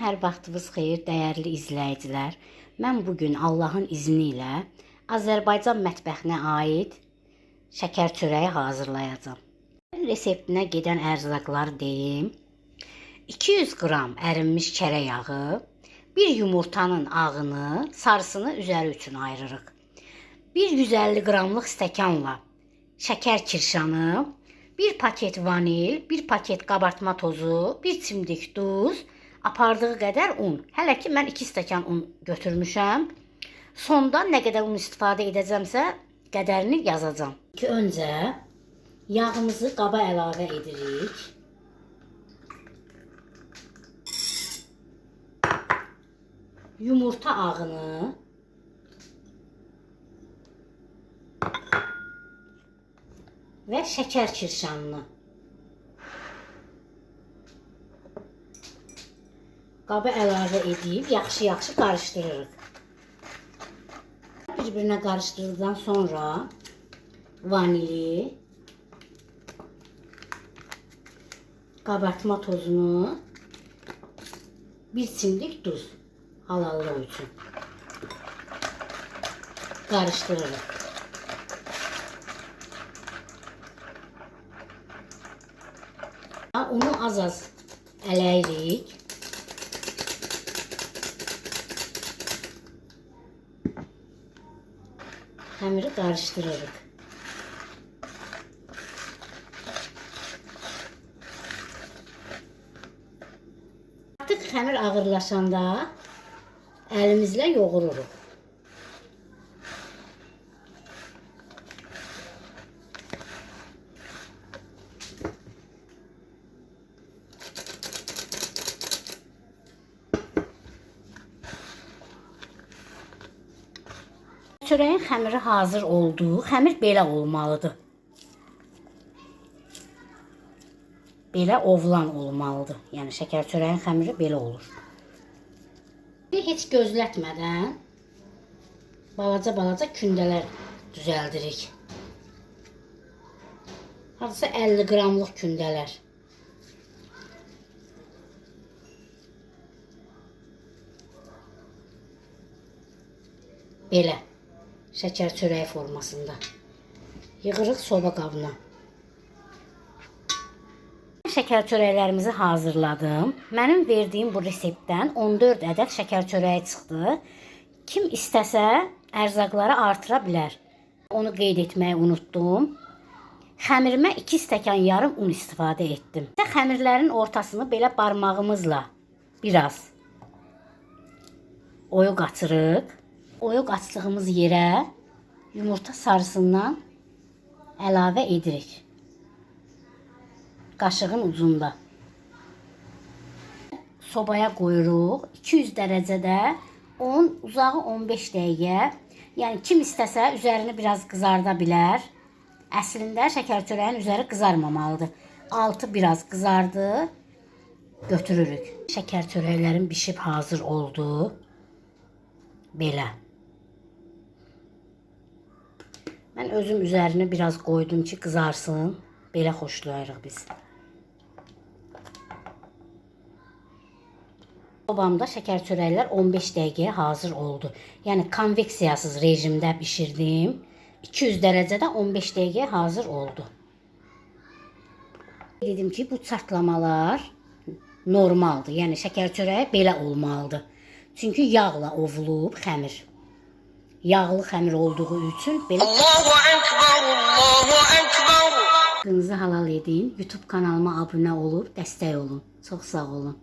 Hər vaxtınız xeyir, dəyərli izləyicilər. Mən bu gün Allahın izni ilə Azərbaycan mətbəxinə aid şəkər çörəyi hazırlayacağam. Reseptinə gedən ərzaqları deyim. 200 qram ərinmiş kərə yağı, bir yumurtanın ağını, sarısını üzəri üçün ayırırıq. Bir 150 qramlıq stəkanla şəkər kirşanı, bir paket vanil, bir paket qabartma tozu, bir çimdik duz, apardığı qədər un. Hələ ki mən 2 stəkan un götürmüşəm. Sonda nə qədər un istifadə edəcəmsə, qədərini yazacağam. Ki öncə yağımızı qaba əlavə edirik. Yumurta ağını və şəkər kirşanını. Qaba əlavə edib yaxşı-yaxşı qarışdırırıq. Bir-birinə sonra vanili, qabartma tozunu, bir çimdik duz halallıq üçün qarışdırırıq. Unu az-az ələyirik. Xəmiri qarışdırırıq. Artıq xəmir ağırlaşanda əlimizlə yoğururuq. Çörəyin xəmiri hazır oldu. Xəmir belə olmalıdır. Belə ovlan olmalıdır. Yəni şəkər çörəyin xəmiri belə olur. Heç gözlətmədən balaca-balaca kündələr düzəldirik. Hardasa 50 qramlıq kündələr. Belə şəkər çörəyi formasında. Yığırıq soba qabına. Şəkər çörəklərimizi hazırladım. Mənim verdiyim bu reseptdən 14 ədəd şəkər çörəyi çıxdı. Kim istəsə ərzaqları artıra bilər. Onu qeyd etməyi unutdum. Xəmirimə 2 stəkan yarım un istifadə etdim. Xəmirlərin ortasını belə barmağımızla biraz oyuq açırıq. Oyuq açdığımız yerə yumurta sarısından əlavə edirik. Qaşığın ucunda. Sobaya qoyuruq. 200 dərəcədə 10, uzağı 15 dəqiqə. Yəni kim istəsə üzərini biraz qızarda bilər. Əslində şəkər çörəyin üzəri qızarmamalıdır. Altı biraz qızardı. Götürürük. Şəkər çörəklərim bişib hazır oldu. Belə. Mən özüm üzərinə biraz qoydum ki, qızarsın. Belə xoşlayırıq biz. Sobamda şəkər çörəklər 15 dəqiqəyə hazır oldu. Yəni konveksiyasız rejimdə bişirdim. 200 dərəcədə 15 dəqiqəyə hazır oldu. Dedim ki, bu çartlamalar normaldır. Yəni şəkər çörəyi belə olmalıdır. Çünki yağla ovulub xəmir yağlı xəmir olduğu üçün belə Allahu Ekber, Allahu Ekber. Haqqınızı halal edin. YouTube kanalıma abunə olub dəstək olun. Çox sağ olun.